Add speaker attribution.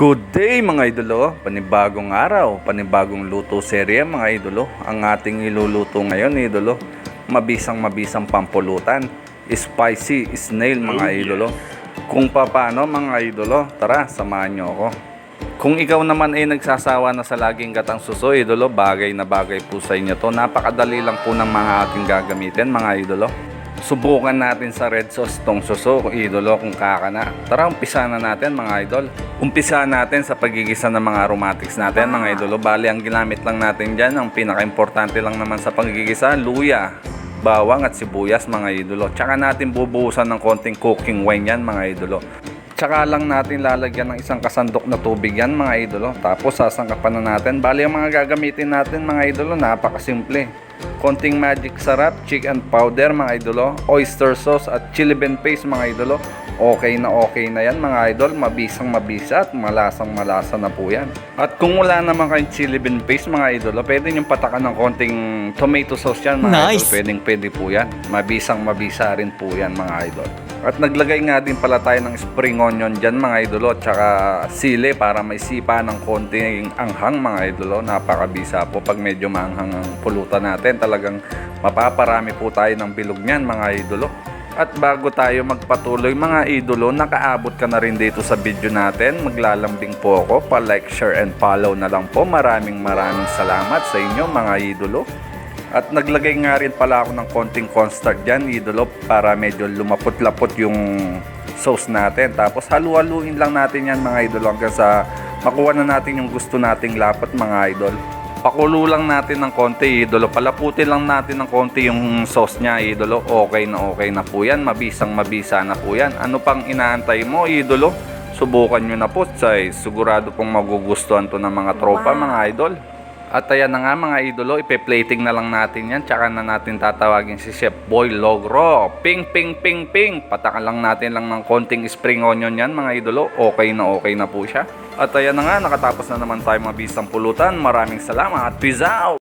Speaker 1: Good day mga idolo, panibagong araw, panibagong luto serye mga idolo. Ang ating iluluto ngayon idolo, mabisang mabisang pampulutan, spicy snail mga idolo. Kung paano mga idolo, tara samahan nyo ako. Kung ikaw naman ay nagsasawa na sa laging gatang suso, idolo, bagay na bagay po sa inyo to. Napakadali lang po ng mga ating gagamitin mga idolo. Subukan natin sa red sauce tong suso, idolo, kung kakana. Tara, umpisa na natin mga idol. Umpisa natin sa pagigisa ng mga aromatics natin mga idolo. Bali, ang ginamit lang natin dyan, ang pinaka-importante lang naman sa pagigisa, luya, bawang at sibuyas mga idolo. Tsaka natin bubuhusan ng konting cooking wine yan mga idolo. Tsaka lang natin lalagyan ng isang kasandok na tubig yan mga idolo. Tapos sasangkapan na natin. Bali ang mga gagamitin natin mga idolo, napakasimple. Konting magic sarap, chicken powder mga idolo, oyster sauce at chili bean paste mga idolo. Okay na okay na yan mga idol, mabisang mabisa at malasang malasa na po yan. At kung wala naman kayong chili bean paste mga idolo, pwede nyo patakan ng konting tomato sauce yan mga
Speaker 2: Nice.
Speaker 1: idol. Pwedeng pwede po yan. Mabisang mabisa rin po yan mga idol. At naglagay nga din pala tayo ng spring onion dyan mga idolo at saka sili para may sipa ng konting anghang mga idolo. Napakabisa po pag medyo maanghang ang pulutan natin. Talagang mapaparami po tayo ng bilog niyan mga idolo. At bago tayo magpatuloy mga idolo, nakaabot ka na rin dito sa video natin. Maglalambing po ako. Pa-like, share, and follow na lang po. Maraming maraming salamat sa inyo mga idolo. At naglagay nga rin pala ako ng konting cornstarch dyan, idolo, para medyo lumapot-lapot yung sauce natin. Tapos halu-haluin lang natin yan mga idolo hanggang sa makuha na natin yung gusto nating lapot mga idol. Pakulo lang natin ng konti, idolo. Palaputin lang natin ng konti yung sauce niya, idolo. Okay na okay na po yan. Mabisang mabisa na po yan. Ano pang inaantay mo, idolo? Subukan nyo na po, say. Sigurado pong magugustuhan to ng mga tropa, mga idol. At ayan na nga mga idolo, ipe-plating na lang natin yan. Tsaka na natin tatawagin si Chef Boy Logro. Ping, ping, ping, ping. Patakan lang natin lang ng konting spring onion yan mga idolo. Okay na okay na po siya. At ayan na nga, nakatapos na naman tayo mabisang pulutan. Maraming salamat. Peace out!